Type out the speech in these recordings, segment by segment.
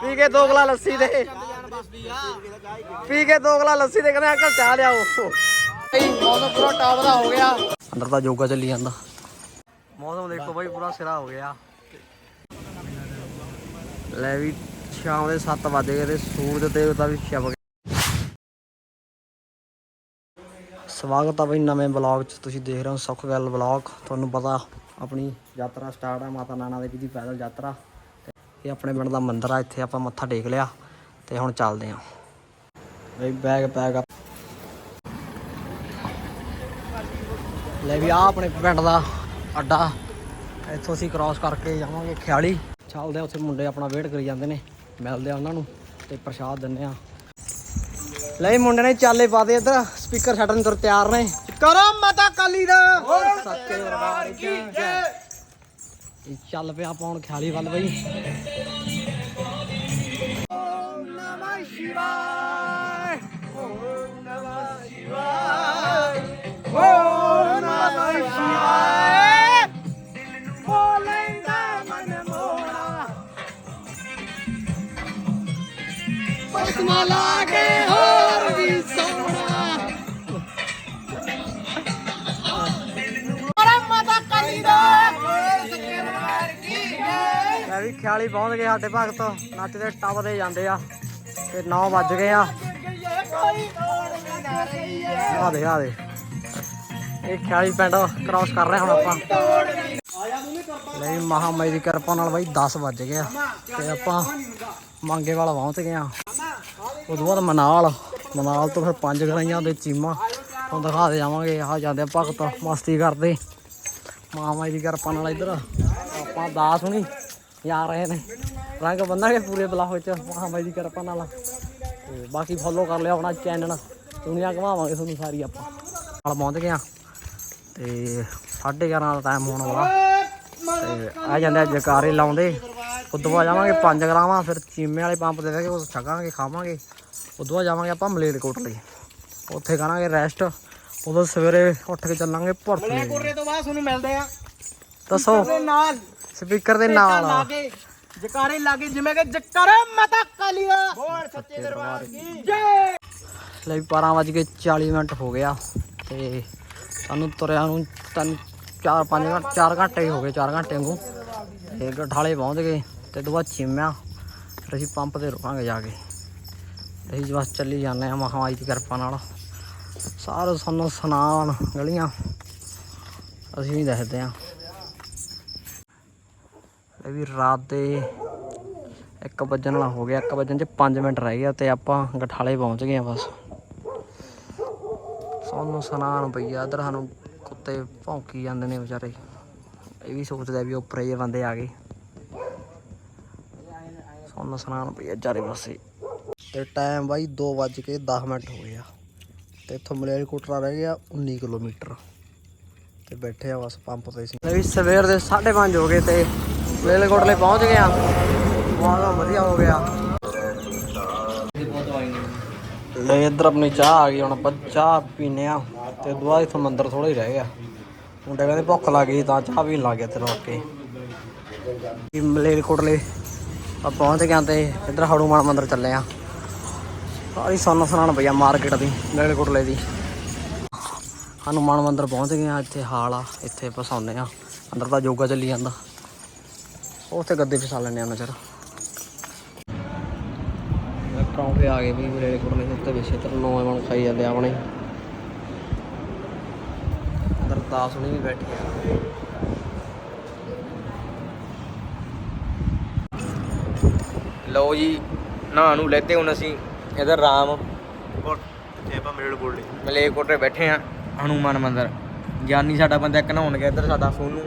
ਪੀ ਕੇ ਦੋ ਗਲਾ ਲੱਸੀ ਦੇ। ਪੀ ਕੇ ਦੋ ਗਲਾ ਲੱਸੀ ਦੇ ਕਹਿੰਦੇ ਅੰਕਲ ਚਾਹ ਲਿਆਓ। ਬਈ ਮੌਸਮ ਪੂਰਾ ਟਾਪ ਦਾ ਹੋ ਗਿਆ। ਅੰਦਰ ਤਾਂ ਯੋਗਾ ਚੱਲੀ ਜਾਂਦਾ। ਮੌਸਮ ਦੇਖੋ ਬਾਈ ਪੂਰਾ ਸਿਰਾ ਹੋ ਗਿਆ। ਲੈ ਵੀ ਸ਼ਾਮ ਦੇ 7 ਵਜ ਗਏ ਤੇ ਸੂਰਜ ਦੇਵਤਾ ਵੀ ਛਿਪ ਗਿਆ। ਸਵਾਗਤ ਆ ਬਈ ਨਵੇਂ ਬਲੌਗ 'ਚ। ਤੁਸੀਂ ਦੇਖ ਰਹੇ ਹੋ ਸੁੱਖ ਗੱਲ ਬਲੌਗ ਤੁਹਾਨੂੰ ਪਤਾ ਆਪਣੀ ਯਾਤਰਾ ਸਟਾਰਟ ਆ ਮਾਤਾ ਨਾਨਾ ਦੇਵੀ ਦੀ ਪੈਦਲ ਯਾਤਰਾ। ਇਹ ਆਪਣੇ ਪਿੰਡ ਦਾ ਮੰਦਿਰ ਆ ਇੱਥੇ ਆਪਾਂ ਮੱਥਾ ਟੇਕ ਲਿਆ ਤੇ ਹੁਣ ਚੱਲਦੇ ਆਂ ਬਈ ਬੈਗ ਪੈਕ ਆ। ਲੈ ਵੀ ਆ ਆਪਣੇ ਪਿੰਡ ਦਾ ਅੱਡਾ। ਇੱਥੋਂ ਅਸੀਂ ਕ੍ਰਾਸ ਕਰਕੇ ਜਾਵਾਂਗੇ ਖਿਆਲੀ। ਚੱਲਦੇ ਆ ਉੱਥੇ ਮੁੰਡੇ ਆਪਣਾ ਵੇਟ ਕਰੀ ਜਾਂਦੇ ਨੇ। ਮਿਲਦੇ ਆ ਉਹਨਾਂ ਨੂੰ ਤੇ ਪ੍ਰਸ਼ਾਦ ਦਿੰਦੇ ਆ ਲੈ ਮੁੰਡੇ ਨੇ ਚਾਲੇ ਪਾ ਦੇ ਇੱਧਰ ਸਪੀਕਰ ਛੱਡਣ ਤੁਰ ਤਿਆਰ ਨੇ। ਕਰੋ ਮਾਤਾ ਕਾਲੀ ਦਾ। ਸੱਚੇ ਦਰਬਾਰ ਕੀ ਜੈ। ਤੇ ਚੱਲ ਪਿਆ ਆਪਾਂ ਹੁਣ ਖਿਆਲੀ ਵੱਲ ਬਈ। ਓਮ ਨਮः ਸ਼ਿਵਾਏ ਓਮ ਨਮः ਸ਼ਿਵਾਏ ਓਮ ਨਮः ਸ਼ਿਵਾਏ ਦਿਲ ਨੂੰ ਬੋਲੈਂਦਾ ਮਨ ਮੋੜਾ ਪਸਮਾਲਾ ਖਿਆਲੀ ਪਹੁੰਚ ਗਏ ਸਾਡੇ ਭਗਤ। ਨੱਚਦੇ ਟੱਪਦੇ ਜਾਂਦੇ ਆ। ਤੇ 9 ਵੱਜ ਗਏ ਆ। ਆ ਦੇ ਆ ਦੇ। ਇਹ ਖਿਆਲੀ ਪਿੰਡ ਕ੍ਰਾਸ ਕਰ ਰਹੇ ਹੁਣ ਆਪਾਂ। ਨਹੀਂ, ਮਹਾਮਾਈ ਦੀ ਕਿਰਪਾ ਨਾਲ ਬਾਈ 10 ਵੱਜ ਗਏ ਆ। ਤੇ ਆਪਾਂ ਮੰਗੇ ਵਾਲਾ ਪਹੁੰਚ ਗਏ ਆ। ਉਦੋਂ ਬਾਅਦ ਮਨਾਲ। ਮਨਾਲ ਤੋਂ ਫਿਰ ਪੰਜ ਗਰਾਈਆਂ ਦੇ ਚੀਮਾ। ਤੁਹਾਨੂੰ ਦਿਖਾ ਦੇ ਜਾਵਾਂਗੇ ਆ ਜਾਂਦੇ ਭਗਤ। ਮਸਤੀ ਕਰਦੇ। ਮਹਾਮਾਈ ਦੀ ਕਿਰਪਾ ਨਾਲ ਇੱਧਰ। ਆਪਾਂ ਦਾਸ ਹੁਣੀ। ਜਾ ਰਹੇ ਨੇ ਰੰਗ ਬੰਨਾਂਗੇ ਪੂਰੇ ਬਲਾਹੋ ਚ ਮਹਾਮਾਈ ਦੀ ਕਿਰਪਾ ਨਾਲ ਤੇ ਬਾਕੀ ਫੋਲੋ ਕਰ ਲਿਆ ਆਪਣਾ ਚੈਨਲ ਦੁਨੀਆ ਘਮਾਵਾਂਗੇ ਤੁਹਾਨੂੰ ਸਾਰੀ ਆਪਾਂ। ਨਾਲ ਪਹੁੰਚ ਗਏ ਆ। ਤੇ 11:30 ਦਾ ਟਾਈਮ ਹੋਣ ਵਾਲਾ। ਤੇ ਆ ਜਾਂਦੇ ਆ ਜਕਾਰੇ ਲਾਉਂਦੇ। ਉਦੋਂ ਬਾਅਦ ਜਾਵਾਂਗੇ 5 ਗਰਾਮਾਂ ਫਿਰ ਚੀਮੇ ਵਾਲੇ ਪੰਪ ਦੇ ਵੇਗੇ ਉਹ ਛਕਾਂਗੇ ਖਾਵਾਂਗੇ। ਉਦੋਂ ਬਾਅਦ ਜਾਵਾਂਗੇ ਆਪਾਂ ਮਲੇਰਕੋਟਲੇ ਉੱਥੇ ਕਰਾਂਗੇ ਰੈਸਟ ਉਦੋਂ ਸਵੇਰੇ ਉੱਠ ਕੇ ਚੱਲਾਂਗੇ ਭੁਰਥਲੇ। ਕੋਰੇ ਤੋਂ ਬਾਅਦ ਤੁਹਾਨੂੰ ਮਿਲਦੇ ਆ। ਦੱਸੋ। ਨਾਲ। ਸਪੀਕਰ ਦੇ ਨਾਲ ਲਾ ਕੇ ਜਕਾਰੇ ਲਾਗੇ ਜਿਵੇਂ ਕਿ ਜਕਾਰੇ ਮਾਤਾ ਕਾਲੀ ਦਾ। ਬੋਲ ਸੱਚੇ ਦਰਬਾਰ ਕੀ ਜੈ। ਲੈ ਵੀ 12 ਵੱਜ ਕੇ 40 ਮਿੰਟ ਹੋ ਗਿਆ ਤੇ ਸਾਨੂੰ ਤੁਰਿਆ ਨੂੰ ਤਿੰਨ ਚਾਰ ਪੰਜ ਘੰਟੇ 4 ਘੰਟੇ ਹੀ ਹੋ ਗਏ 4 ਘੰਟੇ ਵਾਂਗੂ। ਤੇ ਗਠਾਲੇ ਪਹੁੰਚ ਗਏ ਤੇ ਦੁਬਾਰਾ ਚਿਮਿਆ ਫਿਰ ਅਸੀਂ ਪੰਪ ਤੇ ਰੁਕਾਂਗੇ ਜਾ ਕੇ। ਅਸੀਂ ਬਸ ਚੱਲੀ ਜਾਂਦੇ ਆ ਮਹਾਮਾਈ ਦੀ ਕਿਰਪਾ ਨਾਲ। ਸਾਰੇ ਸਾਨੂੰ ਸੁਨਾਣ ਗਲੀਆਂ ਅਸੀਂ ਵੀ ਦੱਸਦੇ ਆ। ਇਹ ਵੀ ਰਾਤ ਦੇ 1 ਵਜਣ ਵਾਲਾ ਹੋ ਗਿਆ 1 ਵਜਣ ਚ 5 ਮਿੰਟ ਰਹਿ ਗਿਆ ਤੇ ਆਪਾਂ ਗਠਾਲੇ ਪਹੁੰਚ ਗਏ ਆ ਬਸ। ਸਾਨੂੰ ਸੁਨਾਣ ਪਈਆ ਇਧਰ ਸਾਨੂੰ ਕੁੱਤੇ ਭੌਂਕੀ ਜਾਂਦੇ ਨੇ ਵਿਚਾਰੇ। ਇਹ ਵੀ ਸੋਚਦਾ ਵੀ ਉੱਪਰ ਇਹ ਬੰਦੇ ਆ ਗਏ। ਸਾਨੂੰ ਸੁਨਾਣ ਪਈਆ ਚਾਰੇ ਪਾਸੇ। ਤੇ ਟਾਈਮ ਬਾਈ 2 ਵੱਜ ਕੇ 10 ਮਿੰਟ ਹੋ ਗਿਆ ਆ। ਤੇ ਇੱਥੋਂ ਮਲੇਰਕੋਟਲਾ ਰਹਿ ਗਿਆ 19 ਕਿਲੋਮੀਟਰ। ਤੇ ਬੈਠੇ ਆ ਬਸ ਪੰਪ ਤੇ ਸੀ ਵੀ ਸਵੇਰ ਦੇ 5:30 ਹੋ ਗਏ ਤੇ ਮਲੇਰਕੋਟਲੇ ਪਹੁੰਚ ਗਏ ਆ। ਬਹੁਤ ਵਧੀਆ ਹੋ ਗਿਆ। ਲੈ ਇੱਧਰ ਆਪਣੀ ਚਾਹ ਆ ਗਈ, ਹੁਣ ਆਪਾਂ ਚਾਹ ਪੀਨੇ ਆ। ਤੇ ਦੁਆ ਇਥੋਂ ਮੰਦਰ ਥੋੜਾ ਹੀ ਰਹਿ ਗਿਆ। ਮੁੰਡੇ ਕਹਿੰਦੇ ਭੁੱਖ ਲੱਗ ਗਈ, ਤਾਂ ਚਾਹ ਪੀਣ ਲੱਗ ਗਿਆ ਤੇ ਰੋਕ ਕੇ। ਇਹ ਮਲੇਰਕੋਟਲੇ ਆ ਪਹੁੰਚ ਗਿਆ ਤੇ ਇੱਧਰ ਹੜੂਮਾਨ ਮੰਦਰ ਚੱਲੇ ਆ। ਸਾਰੀ ਸੋਨਾ ਪਈ ਆ ਮਾਰਕੀਟ ਦੀ ਮਲੇਰਕੋਟਲੇ ਦੀ। ਹਨੂਮਾਨ ਮੰਦਰ ਪਹੁੰਚ ਗਏ ਆ, ਇੱਥੇ ਹਾਲ ਆ, ਇੱਥੇ ਆਪਾਂ ਸੌਂਦੇ ਆ। ਅੰਦਰ ਤਾਂ ਯੋਗਾ ਚੱਲੀ ਜਾਂਦਾ। ਉੱਥੇ ਗੱਦੇ ਫਿਸਾ ਲੈਣੇ ਆ ਨਜ਼ਰ। ਪਰੌਂਠੇ ਆ ਗਏ ਵੀ ਮੇਰੇ ਕੋਲ ਦੇ ਉੱਤੇ ਵਿਛੇ ਤਰ ਮਣ ਖਾਈ ਜਾਂਦੇ ਆ ਆਪਣੇ। ਅੰਦਰ ਦਾਸ ਹੁਣੀ ਵੀ ਬੈਠੇ ਆ। ਲਓ ਜੀ ਨਹਾ ਨੂੰ ਲੈਤੇ ਹੁਣ ਅਸੀਂ ਇਧਰ ਰਾਮ। ਤੇ ਆਪਾਂ ਮੇਲ ਬੋਲਦੇ ਮਲੇਕੋਟੇ ਬੈਠੇ ਆ ਹਨੂਮਾਨ ਮੰਦਰ। ਗਿਆਨੀ ਸਾਡਾ ਬੰਦਾ ਇੱਕ ਨਹਾਉਣ ਗਿਆ ਇੱਧਰ ਸਾਡਾ ਸੋਨੂ।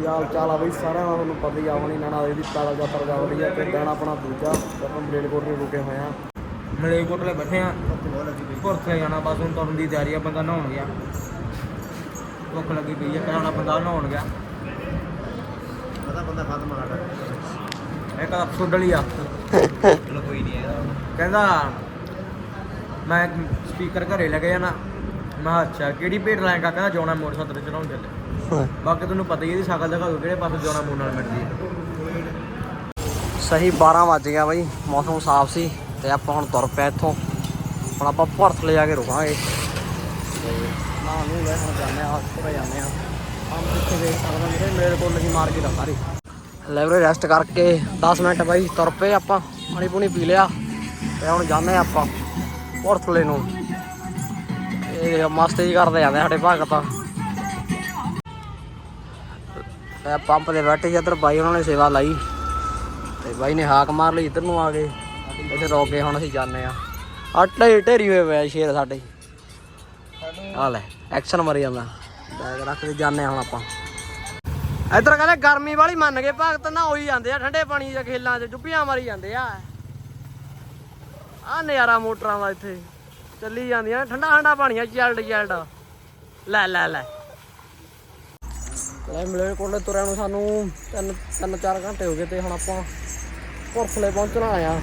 ਕੀ ਹਾਲ ਚਾਲ ਆ ਬਈ ਸਾਰਿਆਂ ਦਾ ਤੁਹਾਨੂੰ ਪਤਾ ਹੀ ਆ ਆਪਣੀ ਨਾਨਾ ਦੀ ਪੈਦਲ ਯਾਤਰਾ ਚੱਲ ਰਹੀ ਆ ਤੇ ਆਪਣਾ ਦੂਜਾ ਆਪਾਂ ਬਲੇਡਕੋਟ ਤੇ ਰੁਕੇ ਹੋਏ ਆ। ਮਲੇਕੋਟਲੇ ਬੈਠੇ ਆ। ਭੁਰਥੇ ਜਾਣਾ ਬਸ ਹੁਣ ਤੁਰਨ ਦੀ ਤਿਆਰੀ ਆ ਬੰਦਾ ਨਹਾਉਣ ਗਿਆ। ਭੁੱਖ ਲੱਗੀ ਪਈ ਆ ਕਹਿੰਦਾ ਬੰਦਾ ਨਹਾਉਣ ਗਿਆ। ਪਤਾ ਬੰਦਾ ਖਤਮ ਆ ਗਿਆ ਇੱਕ ਤਾਂ ਸੁੱਡਲੀ ਆ ਚਲੋ ਕੋਈ ਨਹੀਂ ਕਹਿੰਦਾ ਮੈਂ ਸਪੀਕਰ ਘਰੇ ਲੈ ਕੇ ਜਾਣਾ। ਮੈਂ ਕਿਹਾ ਅੱਛਾ ਕਿਹੜੀ ਭੇਟ ਲਾਏਗਾ ਕਹਿੰਦਾ ਜੋਨਾ ਮੋਟਰਸਾਈਕਲ ਤੇ ਚਲਾਉਣ ਚੱਲੇ। ਬਾਕੀ ਤੁਹਾਨੂੰ ਪਤਾ ਹੀ ਇਹਦੀ ਸ਼ਕਲ ਦਿਖਾ ਦਿਓ ਕਿਹੜੇ ਪਾਸੇ ਜੋਨਾ ਮੋੜ ਨਾਲ ਮਿਲਦੀ ਹੈ। ਸਹੀ 12 ਵੱਜ ਗਿਆ ਬਾਈ ਮੌਸਮ ਸਾਫ਼ ਸੀ ਤੇ ਆਪਾਂ ਹੁਣ ਤੁਰ ਪਏ ਇੱਥੋਂ। ਹੁਣ ਆਪਾਂ ਭਰਥ ਲੈ ਜਾ ਕੇ ਰੁਕਾਂਗੇ। ਤੇ ਨਾ ਨੂੰ ਲੈ ਹੁਣ ਜਾਂਦੇ ਆ ਹਸਪਤਾਲ ਜਾਂਦੇ ਆ ਆਮ ਕਿੱਥੇ ਵੇਖ ਸਕਦਾ ਮੇਰੇ ਮੇਰੇ ਕੋਲ ਲੱਗੀ ਮਾਰ ਕੇ ਸਾਰੀ ਲੈਵਰੇ ਰੈਸਟ ਕਰਕੇ 10 ਮਿੰਟ ਬਾਈ ਤੁਰ ਪਏ ਆਪਾਂ ਪਾਣੀ ਪੂਣੀ ਪੀ ਲਿਆ। ਤੇ ਹੁਣ ਜਾਂਦੇ ਆ ਆਪਾਂ ਭਰਥਲੇ ਨੂੰ। ਇਹ ਮਸਤੀ ਜਿਹੀ ਕਰਦੇ ਜਾਂਦੇ ਸਾਡੇ ਭਗਤ। ਤੇ ਪੰਪ ਦੇ ਬੈਠੇ ਇੱਧਰ, ਬਾਈ ਉਹਨਾਂ ਨੇ ਸੇਵਾ ਲਾਈ। ਤੇ ਬਾਈ ਨੇ ਹਾਕ ਮਾਰ ਲਈ ਇੱਧਰ ਨੂੰ ਆ ਗਏ ਇੱਥੇ ਰੋਕ ਕੇ ਹੁਣ ਅਸੀਂ ਜਾਂਦੇ ਆ। ਆਟੇ ਢੇਰੀ ਹੋਏ ਪਏ ਸ਼ੇਰ ਸਾਡੇ। ਆ ਲੈ ਐਕਸ਼ਨ ਮਰੀ ਜਾਂਦਾ। ਬੈਗ ਰੱਖ ਕੇ ਜਾਂਦੇ ਆ ਹੁਣ ਆਪਾਂ। ਇੱਧਰ ਕਹਿੰਦੇ ਗਰਮੀ ਵਾਲੀ ਮੰਨ ਗਏ ਭਗਤ ਨਾ ਹੋਈ ਜਾਂਦੇ ਆ, ਠੰਡੇ ਪਾਣੀ ਦੇ ਖੇਲਾਂ 'ਚ, ਡੁੱਬੀਆਂ ਮਾਰੀ ਜਾਂਦੇ ਆ। ਆ ਨਜ਼ਾਰਾ ਮੋਟਰਾਂ ਦਾ ਇੱਥੇ। ਚੱਲੀ ਜਾਂਦੀਆਂ, ਠੰਡਾ ਠੰਡਾ ਪਾਣੀਆਂ ਚਲਡ ਚਲਡ ਲੈ ਲੈ ਲੈ। ਲੈ, ਮਿਲੇ ਕੋਲੇ ਤੁਰਿਆਂ ਨੂੰ ਸਾਨੂੰ ਤਿੰਨ ਤਿੰਨ, ਚਾਰ ਘੰਟੇ ਹੋ ਗਏ ਤੇ ਹੁਣ ਆਪਾਂ ਪੁਰਖਲੇ ਪਹੁੰਚਣਾ ਆ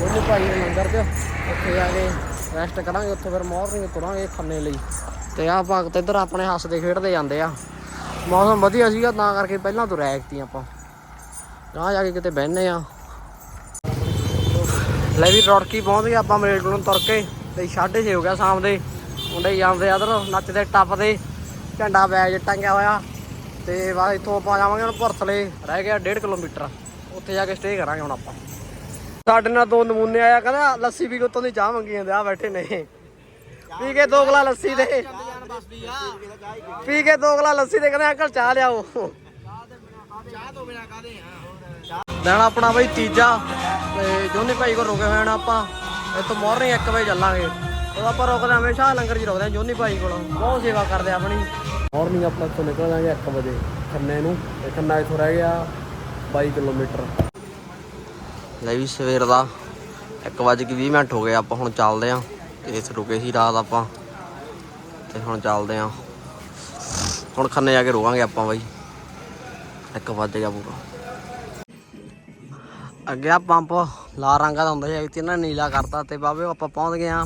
ਉਹਨੂੰ ਭਾਈ ਦੇ ਲੰਗਰ 'ਚ, ਉੱਥੇ ਜਾ ਕੇ ਰੈਸਟ ਕਰਾਂਗੇ, ਉੱਥੋਂ ਫਿਰ ਮਾਰਨਿੰਗ ਤੁਰਾਂਗੇ ਖੰਨੇ ਲਈ। ਤੇ ਆਹ ਭਗਤ ਇੱਧਰ ਆਪਣੇ ਹੱਸਦੇ ਖੇਡਦੇ ਜਾਂਦੇ ਆ। ਮੌਸਮ ਵਧੀਆ ਸੀਗਾ, ਤਾਂ ਕਰਕੇ ਪਹਿਲਾਂ ਤੁਰਿਆ ਐਕਤੀ ਆਪਾਂ। ਗਾਂ ਜਾ ਕੇ ਕਿਤੇ ਬਹਿਨੇ ਆ ਲੈ ਵੀ ਰੋੜਕੀ ਪਹੁੰਚ ਗਏ ਆਪਾਂ ਮੇਰੇ ਕੋਲੋਂ ਤੁਰ ਕੇ। ਤੇ 6:30 ਹੋ ਗਿਆ ਸ਼ਾਮ ਦੇ। ਮੁੰਡੇ ਜਾਂਦੇ ਆ ਨੱਚਦੇ ਟੱਪਦੇ ਝੰਡਾ ਬੈਜ ਟੰਗਿਆ ਹੋਇਆ। ਤੇ ਬਾਅਦ ਇੱਥੋਂ ਆਪਾਂ ਜਾਵਾਂਗੇ ਹੁਣ ਭਰਥਲੇ। ਰਹਿ ਗਿਆ 1.5 ਕਿਲੋਮੀਟਰ। ਉੱਥੇ ਜਾ ਕੇ ਸਟੇ ਕਰਾਂਗੇ ਹੁਣ ਆਪਾਂ। ਸਾਡੇ ਨਾਲ ਦੋ ਨਮੂਨੇ ਆਇਆ, ਕਹਿੰਦਾ ਲੱਸੀ ਵੀ ਉੱਤੋਂ ਦੀ ਚਾਹ ਮੰਗੀ ਜਾਂਦੇ ਆ ਬੈਠੇ ਨੇ। ਪੀ ਕੇ ਦੋ ਗਲਾ ਲੱਸੀ ਦੇ। ਪੀ ਕੇ ਦੋ ਗਲਾ ਲੱਸੀ ਦੇ, ਕਹਿੰਦੇ ਅੰਕਲ ਚਾਹ ਲਿਆਓ। ਚਾਹ ਤੋਂ ਬਿਨਾ ਕਾਦੇ ਆ ਲੈਣਾ ਆਪਣਾ ਬਈ ਤੀਜਾ। ਤੇ ਜੋਨੀ ਭਾਈ ਕੋਲ ਰੁਕੇ ਹੋਏ ਆਪਾਂ। ਇੱਥੋਂ ਮਾਰਨਿੰਗ 1 ਵਜੇ ਚੱਲਾਂਗੇ। ਉਹ ਆਪਾਂ ਰੁਕਦੇ ਹਮੇਸ਼ਾ ਲੰਗਰ 'ਚ ਰੁਕਦੇ ਹਾਂ ਜੋਨੀ ਭਾਈ ਕੋਲ। ਬਹੁਤ ਸੇਵਾ ਕਰਦੇ ਆ ਆਪਣੀ। ਮਾਰਨਿੰਗ ਆਪਾਂ ਇੱਥੋਂ ਨਿਕਲ ਜਾਾਂਗੇ 1 ਵਜੇ ਖੰਨੇ ਨੂੰ। ਤੇ ਖੰਨਾ ਇੱਥੋਂ ਰਹਿ ਗਿਆ 22 ਕਿਲੋਮੀਟਰ। ਲੈ ਵੀ ਸਵੇਰ ਦਾ 1 ਵਜੇ ਕੇ 20 ਮਿੰਟ ਹੋ ਗਏ ਆਪਾਂ ਹੁਣ ਚੱਲਦੇ ਆਂ ਤੇ ਇੱਥੇ ਰੁਕੇ ਸੀ ਰਾਤ ਆਪਾਂ ਤੇ ਹੁਣ ਚੱਲਦੇ ਆਂ ਹੁਣ ਖੰਨੇ ਜਾ ਕੇ ਰੁਕਾਂਗੇ ਆਪਾਂ ਬਾਈ। 1 ਵਜੇ ਗਿਆ ਪੂਰਾ। ਅੱਗੇ ਆ ਪੰਪ, ਲਾਲ ਰੰਗਾ ਦਾ ਹੁੰਦਾ ਸੀ ਇੱਥੇ ਇਹਨਾਂ ਨੇ ਨੀਲਾ ਕਰਤਾ ਤੇ ਬਾਬੇ ਆਪਾਂ ਪਹੁੰਚ ਗਏ ਆ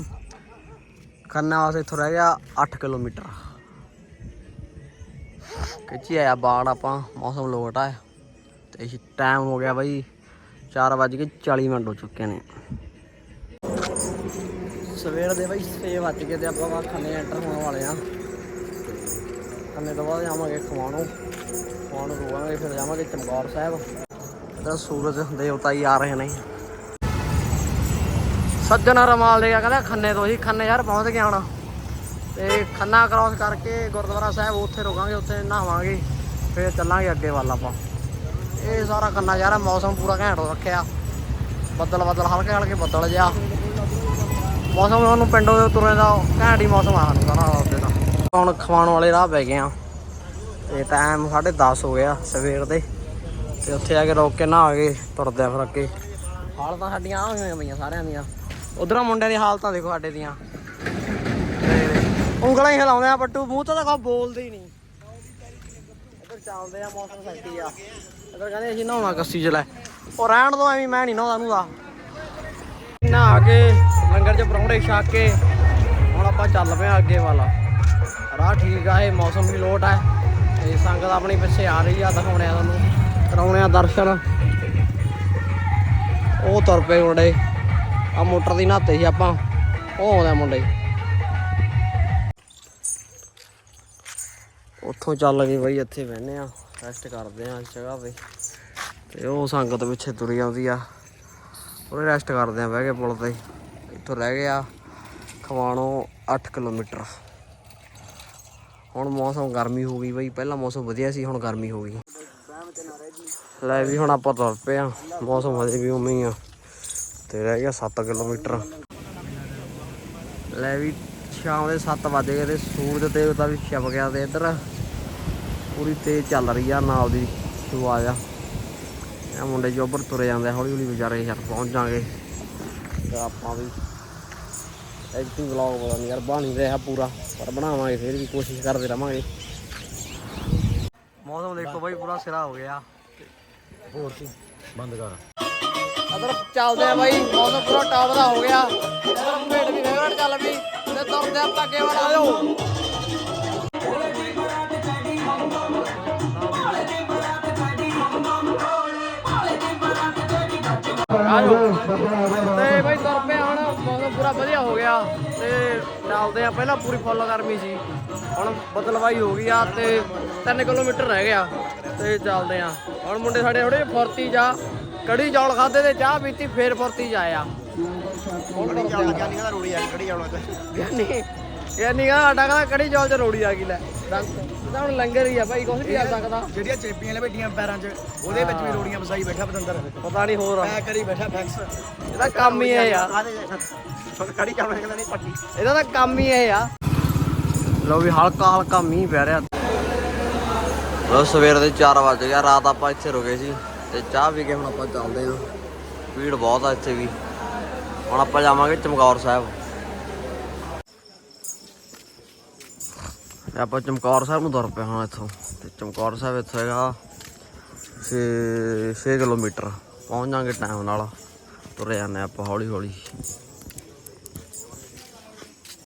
ਖੰਨਾ ਵਾਸਤੇ ਇੱਥੋਂ ਰਹਿ ਗਿਆ 8 ਕਿਲੋਮੀਟਰ। ਕਿੱਚੀ ਆਇਆ ਬਾੜ ਆਪਾਂ, ਮੌਸਮ ਲੋਟ ਆ। ਤੇ ਟਾਈਮ ਹੋ ਗਿਆ ਬਾਈ 4 ਵੱਜ ਕੇ 40 ਮਿੰਟ ਹੋ ਚੁੱਕੇ ਨੇ। ਸਵੇਰ ਦੇ ਬਾਈ 6 ਵੱਜ ਗਏ ਤੇ ਆਪਾਂ ਵਾ ਖੰਨੇ ਐਂਟਰ ਹੋਣ ਵਾਲੇ ਆ ਖੰਨੇ ਤੋਂ ਬਾਅਦ ਜਾਵਾਂਗੇ ਖਵਾਣੋ। ਖਵਾਣੋ ਰੁਕਾਂਗੇ ਫਿਰ ਜਾਵਾਂਗੇ ਚਮਕੌਰ ਸਾਹਿਬ। ਇਹਦਾ ਸੂਰਜ ਦੇਵਤਾ ਹੀ ਆ ਰਹੇ ਨੇ। ਸੱਜਣ ਰਮਾਲ ਦੇ ਕਹਿੰਦਾ ਖੰਨੇ ਤੋਂ ਹੀ, ਖੰਨੇ ਯਾਰ ਪਹੁੰਚ ਗਏ ਹੁਣ। ਤੇ ਖੰਨਾ ਕ੍ਰਾਸ ਕਰਕੇ ਗੁਰਦੁਆਰਾ ਸਾਹਿਬ ਉੱਥੇ ਰੁਕਾਂਗੇ, ਉੱਥੇ ਨਹਾਵਾਂਗੇ, ਫਿਰ ਚੱਲਾਂਗੇ ਅੱਗੇ ਵੱਲ ਆਪਾਂ। ਇਹ ਸਾਰਾ ਖੰਨਾ ਯਾਰ, ਮੌਸਮ ਪੂਰਾ ਘੈਂਟ ਰੱਖਿਆ। ਬੱਦਲ ਬੱਦਲ, ਹਲਕੇ ਹਲਕੇ ਬੱਦਲ ਜਿਹਾ। ਮੌਸਮ ਉਹਨੂੰ ਪਿੰਡੋਂ ਦੇ ਤੁਰੇ ਦਾ ਘੈਂਟ ਹੀ ਮੌਸਮ ਆ ਸਾਨੂੰ ਸਾਰਾ ਉੱਤੇ ਦਾ ਹੁਣ ਖਵਾਉਣ ਵਾਲੇ ਰਾਹ ਪੈ ਗਏ ਆ। ਤੇ ਟਾਈਮ 10:30 ਹੋ ਗਿਆ ਸਵੇਰ ਦੇ। ਤੇ ਉੱਥੇ ਆ ਕੇ ਰੋਕ ਕੇ ਨਹਾ ਕੇ ਤੁਰਦੇ ਆ ਫਿਰ ਅੱਗੇ। ਹਾਲਤਾਂ ਸਾਡੀਆਂ ਆ ਹੋਈਆਂ ਪਈਆਂ ਸਾਰਿਆਂ ਦੀਆਂ। ਉਧਰੋਂ ਮੁੰਡਿਆਂ ਦੀ ਹਾਲਤਾਂ ਦੇਖੋ ਸਾਡੇ ਦੀਆਂ। ਉਂਗਲਾਂ ਹੀ ਹਿਲਾਉਂਦੇ ਆ ਪੱਟੂ, ਮੂੰਹ ਤਾਂ ਕੋਈ ਬੋਲਦੇ ਹੀ ਨਹੀਂ। ਇੱਧਰ ਚੱਲਦੇ ਆ, ਮੌਸਮ ਸੈੱਟੀ ਆ। ਇੱਧਰ ਕਹਿੰਦੇ ਅਸੀਂ ਨਹਾਉਣਾ ਕੱਸੀ ਚ ਲੈ। ਉਹ ਰਹਿਣ ਦੋ, ਐਵੇਂ ਮੈਂ ਨਹੀਂ ਨਹਾਉਂਦਾ ਨੂੰ ਨਹਾ ਕੇ, ਲੰਗਰ ਚ ਪਰੌਂਠੇ ਛਕ ਕੇ, ਹੁਣ ਆਪਾਂ ਚੱਲ ਪਏ ਆ ਅੱਗੇ ਵਾਲਾ। ਰਾਹ ਠੀਕ ਆ, ਇਹ ਮੌਸਮ ਵੀ ਲੋਟ ਆ। ਤੇ ਸੰਗਤ ਆਪਣੀ ਪਿੱਛੇ ਆ ਰਹੀ ਆ, ਦਿਖਾਉਣੇ ਆ ਤੁਹਾਨੂੰ। ਕਰਾਉਣੇ ਆ ਦਰਸ਼ਨ। ਉਹ ਤੁਰ ਪਏ ਮੁੰਡੇ। ਆ ਮੋਟਰ ਦੀ ਨਹਾਤੇ ਸੀ ਆਪਾਂ। ਉਹ ਆਉਂਦੇ ਮੁੰਡੇ। ਉੱਥੋਂ ਚੱਲ ਗਏ ਬਈ ਇੱਥੇ ਬਹਿਨੇ ਆ। ਰੈਸਟ ਕਰਦੇ ਆ ਇਸ ਜਗ੍ਹਾ ਤੇ। ਤੇ ਉਹ ਸੰਗਤ ਪਿੱਛੇ ਤੁਰੀ ਆਉਂਦੀ ਆ। ਉਹ ਰੈਸਟ ਕਰਦੇ ਆ ਬਹਿ ਕੇ ਪੁਲ ਤੇ। ਇੱਥੋਂ ਰਹਿ ਗਿਆ ਖਵਾਣੋ 8 ਕਿਲੋਮੀਟਰ। ਹੁਣ ਮੌਸਮ ਗਰਮੀ ਹੋ ਗਈ ਬਈ। ਪਹਿਲਾਂ ਮੌਸਮ ਵਧੀਆ ਸੀ, ਹੁਣ ਗਰਮੀ ਹੋ ਗਈ। ਲੈ ਵੀ ਹੁਣ ਆਪਾਂ ਤੁਰ ਪਏ ਆ। ਮੌਸਮ ਹਜੇ ਵੀ ਉਵੇਂ ਹੀ ਆ। ਤੇ ਰਹਿ ਗਿਆ 7 ਕਿਲੋਮੀਟਰ। ਲੈ ਵੀ ਸ਼ਾਮ ਦੇ 7 ਵਜ ਗਏ ਤੇ ਸੂਰਜ ਦੇਵਤਾ ਵੀ ਛਿਪ ਗਿਆ ਤੇ ਇੱਧਰ। ਪੂਰੀ ਤੇਜ਼ ਚੱਲ ਰਹੀ ਆ ਨਾਲ ਦੀ ਆਵਾਜ਼ ਆ ਇਹ ਮੁੰਡੇ ਜੋਬਰ ਤੁਰੇ ਜਾਂਦੇ ਆ, ਹੌਲੀ ਹੌਲੀ ਵਿਚਾਰੇ ਯਾਰ ਪਹੁੰਚ ਜਾਾਂਗੇ ਤੇ ਆਪਾਂ ਵੀ ਐਕਟਿਵ ਵਲੌਗ ਪਤਾ ਨਹੀਂ ਯਾਰ ਬਣ ਨਹੀਂ ਰਿਹਾ ਪੂਰਾ। ਪਰ ਬਣਾਵਾਂਗੇ ਫਿਰ ਵੀ ਕੋਸ਼ਿਸ਼ ਕਰਦੇ ਰਵਾਂਗੇ। ਮੌਸਮ ਦੇਖੋ ਬਾਈ ਪੂਰਾ ਸਿਰਾ ਹੋ ਗਿਆ। ਹੋਰ ਕੀ? ਬੰਦ ਕਰ। ਅਦਰ ਚੱਲਦੇ ਆ ਬਾਈ ਮੌਸਮ ਪੂਰਾ ਟਾਪ ਦਾ ਹੋ ਗਿਆ। ਅਦਰ ਭੇਡ ਵੀ ਫੇਵਰਟ ਚੱਲ ਪਈ ਤੇ ਤੁਰਦੇ ਆਪਾਂ ਅੱਗੇ ਵੱਲ। ਆ ਜਾਓ ਆਜੋ। ਤੇ ਬਾਈ ਤੁਰ ਮੌਸਮ ਪੂਰਾ ਵਧੀਆ ਹੋ ਗਿਆ ਤੇ ਚੱਲਦੇ ਆ ਪਹਿਲਾਂ ਪੂਰੀ ਫੁੱਲ ਗਰਮੀ ਸੀ ਹੁਣ ਬਦਲਵਾਈ ਹੋ ਗਈ ਆ ਤੇ 3 ਕਿਲੋਮੀਟਰ ਰਹਿ ਗਿਆ ਤੇ ਚੱਲਦੇ ਆ। ਹੁਣ ਮੁੰਡੇ ਸਾਡੇ ਥੋੜੇ ਫੁਰਤੀ ਜਾ ਕੜੀ ਚੌਲ ਖਾਦੇ ਤੇ ਚਾਹ ਪੀਤੀ ਫੇਰ ਫੁਰਤੀ ਜਾ ਆ। ਆ ਦਾ ਰੋੜੀ ਆ ਕੜੀ ਗਿਆਨੀ ਕਹਿੰਦਾ ਸਾਡਾ ਕਹਿੰਦਾ ਕੜੀ ਚੌਲ ਚ ਰੋੜੀ ਆ ਗਈ ਲੈ। ਹੁਣ ਲੰਗਰ ਹੀ ਆ ਭਾਈ ਕੁਝ ਨਹੀਂ ਕਰ ਸਕਦਾ। ਜਿਹੜੀਆਂ ਚੇਪੀਆਂ ਲਪੇਟੀਆਂ ਪੈਰਾਂ 'ਚ ਉਹਦੇ ਵਿੱਚ ਵੀ ਰੋੜੀਆਂ ਵਸਾਈ ਬੈਠਾ ਪਤੰਦਰ। ਪਤਾ ਨਹੀਂ ਹੋਰ। ਐ ਕਰੀ ਬੈਠਾ ਫੈਕਸ। ਇਹਦਾ ਕੰਮ ਹੀ ਇਹ ਆ ਛੋਟ ਕੜੀ ਚਾਵਲ ਕਹਿੰਦਾ ਨਹੀਂ ਪੱਟੀ ਇਹਦਾ ਤਾਂ ਕੰਮ ਹੀ ਇਹ ਆ। ਲੋ ਵੀ ਹਲਕਾ ਹਲਕਾ ਮੀਂਹ ਪੈ ਰਿਹਾ। ਲੋ ਸਵੇਰ ਦੇ 4 ਵਜ ਗਿਆ ਰਾਤ ਆਪਾਂ ਇੱਥੇ ਰੁਕੇ ਸੀ ਤੇ ਚਾਹ ਪੀ ਕੇ ਹੁਣ ਆਪਾਂ ਚੱਲਦੇ ਹਾਂ। ਭੀੜ ਬਹੁਤ ਆ ਇੱਥੇ ਵੀ। ਹੁਣ ਆਪਾਂ ਜਾਵਾਂਗੇ ਚਮਕੌਰ ਸਾਹਿਬ। ਤੇ ਆਪਾਂ ਚਮਕੌਰ ਸਾਹਿਬ ਨੂੰ ਤੁਰ ਪਏ ਹਾਂ ਇੱਥੋਂ। ਤੇ ਚਮਕੌਰ ਸਾਹਿਬ ਇੱਥੋਂ ਹੈਗਾ 6 6 ਕਿਲੋਮੀਟਰ। ਪਹੁੰਚ ਜਾਾਂਗੇ ਟਾਈਮ ਨਾਲ। ਤੁਰੇ ਜਾਂਦੇ ਆਪਾਂ ਹੌਲੀ ਹੌਲੀ